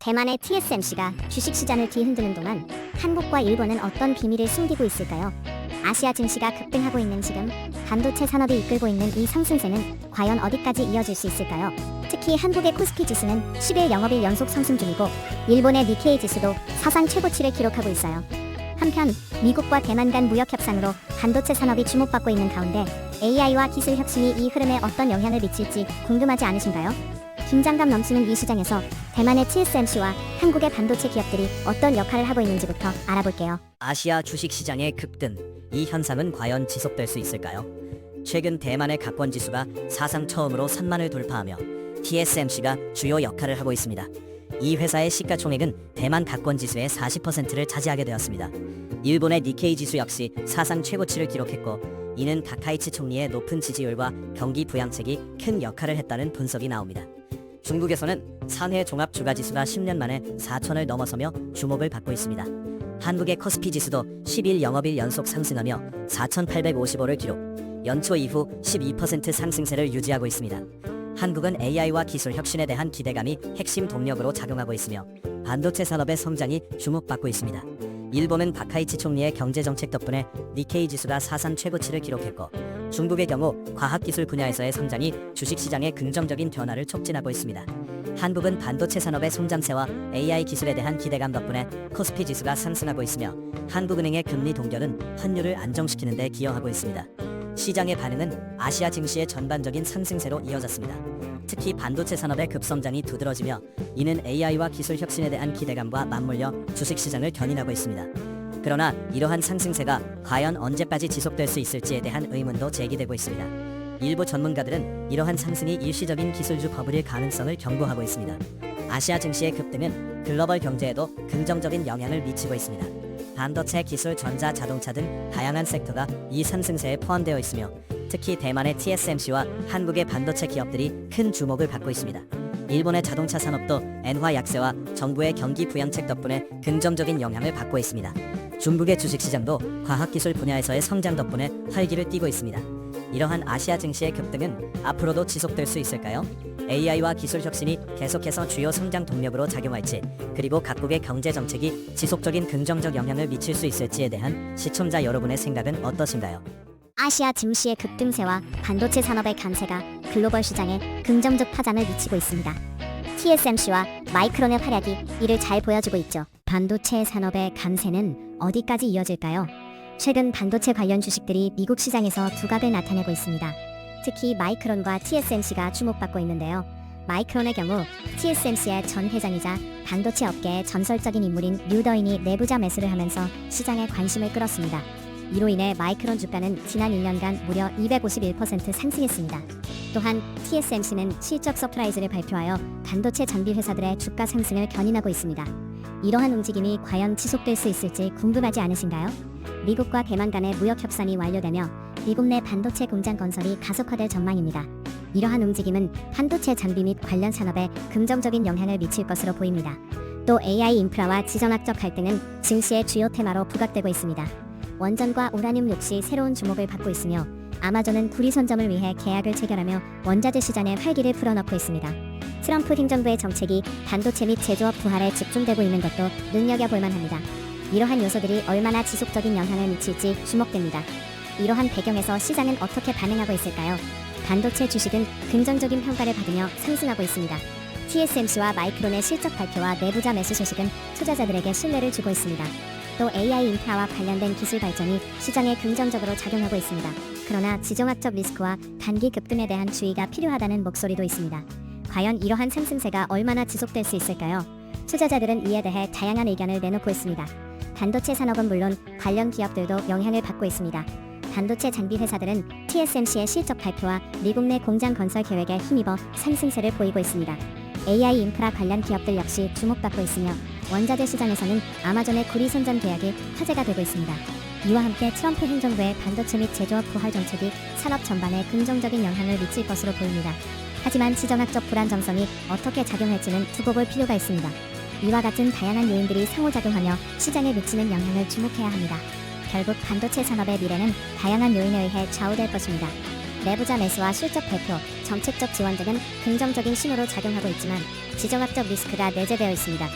대만의 TSMC가 주식시장을 뒤흔드는 동안 한국과 일본은 어떤 비밀을 숨기고 있을까요? 아시아 증시가 급등하고 있는 지금 반도체 산업이 이끌고 있는 이 상승세는 과연 어디까지 이어질 수 있을까요? 특히 한국의 코스피 지수는 10일 영업일 연속 상승 중이고 일본의 니케이 지수도 사상 최고치를 기록하고 있어요. 한편 미국과 대만 간 무역 협상으로 반도체 산업이 주목받고 있는 가운데 AI와 기술 혁신이 이 흐름에 어떤 영향을 미칠지 궁금하지 않으신가요? 긴장감 넘치는 이 시장에서 대만의 TSMC와 한국의 반도체 기업들이 어떤 역할을 하고 있는지부터 알아볼게요. 아시아 주식 시장의 급등. 이 현상은 과연 지속될 수 있을까요? 최근 대만의 각권 지수가 사상 처음으로 3만을 돌파하며 TSMC가 주요 역할을 하고 있습니다. 이 회사의 시가총액은 대만 각권 지수의 40%를 차지하게 되었습니다. 일본의 니케이 지수 역시 사상 최고치를 기록했고 이는 다카이치 총리의 높은 지지율과 경기 부양책이 큰 역할을 했다는 분석이 나옵니다. 중국에서는 산해 종합 주가 지수가 10년 만에 4천을 넘어서며 주목을 받고 있습니다. 한국의 코스피 지수도 10일 영업일 연속 상승하며 4,855를 기록. 연초 이후 12% 상승세를 유지하고 있습니다. 한국은 AI와 기술 혁신에 대한 기대감이 핵심 동력으로 작용하고 있으며 반도체 산업의 성장이 주목받고 있습니다. 일본은 바카이치 총리의 경제 정책 덕분에 니케이 지수가 사상 최고치를 기록했고 중국의 경우 과학기술 분야에서의 성장이 주식시장의 긍정적인 변화를 촉진하고 있습니다. 한국은 반도체 산업의 성장세와 AI 기술에 대한 기대감 덕분에 코스피 지수가 상승하고 있으며 한국은행의 금리 동결은 환율을 안정시키는 데 기여하고 있습니다. 시장의 반응은 아시아 증시의 전반적인 상승세로 이어졌습니다. 특히 반도체 산업의 급성장이 두드러지며 이는 AI와 기술 혁신에 대한 기대감과 맞물려 주식시장을 견인하고 있습니다. 그러나 이러한 상승세가 과연 언제까지 지속될 수 있을지에 대한 의문도 제기되고 있습니다. 일부 전문가들은 이러한 상승이 일시적인 기술주 버블일 가능성을 경고하고 있습니다. 아시아 증시의 급등은 글로벌 경제에도 긍정적인 영향을 미치고 있습니다. 반도체, 기술, 전자, 자동차 등 다양한 섹터가 이 상승세에 포함되어 있으며 특히 대만의 TSMC와 한국의 반도체 기업들이 큰 주목을 받고 있습니다. 일본의 자동차 산업도 엔화 약세와 정부의 경기 부양책 덕분에 긍정적인 영향을 받고 있습니다. 중국의 주식시장도 과학기술 분야에서의 성장 덕분에 활기를 띠고 있습니다. 이러한 아시아 증시의 급등은 앞으로도 지속될 수 있을까요? AI와 기술 혁신이 계속해서 주요 성장 동력으로 작용할지, 그리고 각국의 경제 정책이 지속적인 긍정적 영향을 미칠 수 있을지에 대한 시청자 여러분의 생각은 어떠신가요? 아시아 증시의 급등세와 반도체 산업의 강세가 글로벌 시장에 긍정적 파장을 미치고 있습니다. TSMC와 마이크론의 활약이 이를 잘 보여주고 있죠. 반도체 산업의 강세는 어디까지 이어질까요? 최근 반도체 관련 주식들이 미국 시장에서 두각을 나타내고 있습니다. 특히 마이크론과 TSMC가 주목받고 있는데요. 마이크론의 경우 TSMC의 전 회장이자 반도체 업계의 전설적인 인물인 류더인이 내부자 매수를 하면서 시장에 관심을 끌었습니다. 이로 인해 마이크론 주가는 지난 1년간 무려 251% 상승했습니다. 또한 TSMC는 실적 서프라이즈를 발표하여 반도체 장비 회사들의 주가 상승을 견인하고 있습니다. 이러한 움직임이 과연 지속될 수 있을지 궁금하지 않으신가요? 미국과 대만 간의 무역 협상이 완료되며 미국 내 반도체 공장 건설이 가속화될 전망입니다. 이러한 움직임은 반도체 장비 및 관련 산업에 긍정적인 영향을 미칠 것으로 보입니다. 또 AI 인프라와 지정학적 갈등은 증시의 주요 테마로 부각되고 있습니다. 원전과 우라늄 역시 새로운 주목을 받고 있으며 아마존은 구리 선점을 위해 계약을 체결하며 원자재 시장에 활기를 불어넣고 있습니다. 트럼프 행정부의 정책이 반도체 및 제조업 부활에 집중되고 있는 것도 눈여겨볼 만합니다. 이러한 요소들이 얼마나 지속적인 영향을 미칠지 주목됩니다. 이러한 배경에서 시장은 어떻게 반응하고 있을까요? 반도체 주식은 긍정적인 평가를 받으며 상승하고 있습니다. TSMC와 마이크론의 실적 발표와 내부자 매수 소식은 투자자들에게 신뢰를 주고 있습니다. 또 AI 인프라와 관련된 기술 발전이 시장에 긍정적으로 작용하고 있습니다. 그러나 지정학적 리스크와 단기 급등에 대한 주의가 필요하다는 목소리도 있습니다. 과연 이러한 상승세가 얼마나 지속될 수 있을까요? 투자자들은 이에 대해 다양한 의견을 내놓고 있습니다. 반도체 산업은 물론 관련 기업들도 영향을 받고 있습니다. 반도체 장비 회사들은 TSMC의 실적 발표와 미국 내 공장 건설 계획에 힘입어 상승세를 보이고 있습니다. AI 인프라 관련 기업들 역시 주목받고 있으며 원자재 시장에서는 아마존의 구리 선전 계약이 화제가 되고 있습니다. 이와 함께 트럼프 행정부의 반도체 및 제조업 부활 정책이 산업 전반에 긍정적인 영향을 미칠 것으로 보입니다. 하지만 지정학적 불안 정성이 어떻게 작용할지는 두고 볼 필요가 있습니다. 이와 같은 다양한 요인들이 상호작용하며 시장에 미치는 영향을 주목해야 합니다. 결국 반도체 산업의 미래는 다양한 요인에 의해 좌우될 것입니다. 내부자 매수와 실적 발표, 정책적 지원 등은 긍정적인 신호로 작용하고 있지만 지정학적 리스크가 내재되어 있습니다.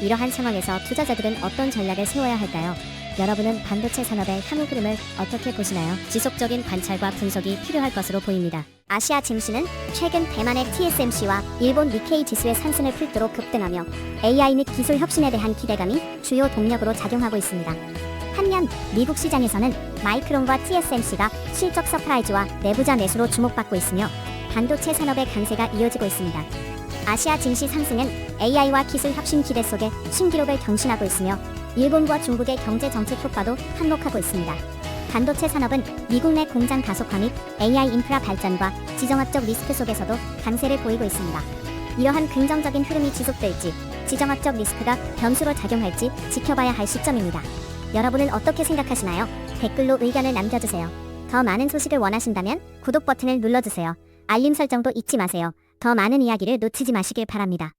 이러한 상황에서 투자자들은 어떤 전략을 세워야 할까요? 여러분은 반도체 산업의 향후 흐름을 어떻게 보시나요? 지속적인 관찰과 분석이 필요할 것으로 보입니다. 아시아 증시는 최근 대만의 TSMC와 일본 니케이 지수의 상승을 필두로 급등하며 AI 및 기술 혁신에 대한 기대감이 주요 동력으로 작용하고 있습니다. 한면 미국 시장에서는 마이크론과 TSMC가 실적 서프라이즈와 내부자 매수로 주목받고 있으며 반도체 산업의 강세가 이어지고 있습니다. 아시아 증시 상승은 AI와 기술 혁신 기대 속에 신기록을 경신하고 있으며 일본과 중국의 경제 정책 효과도 한몫하고 있습니다. 반도체 산업은 미국 내 공장 가속화 및 AI 인프라 발전과 지정학적 리스크 속에서도 강세를 보이고 있습니다. 이러한 긍정적인 흐름이 지속될지 지정학적 리스크가 변수로 작용할지 지켜봐야 할 시점입니다. 여러분은 어떻게 생각하시나요? 댓글로 의견을 남겨주세요. 더 많은 소식을 원하신다면 구독 버튼을 눌러주세요. 알림 설정도 잊지 마세요. 더 많은 이야기를 놓치지 마시길 바랍니다.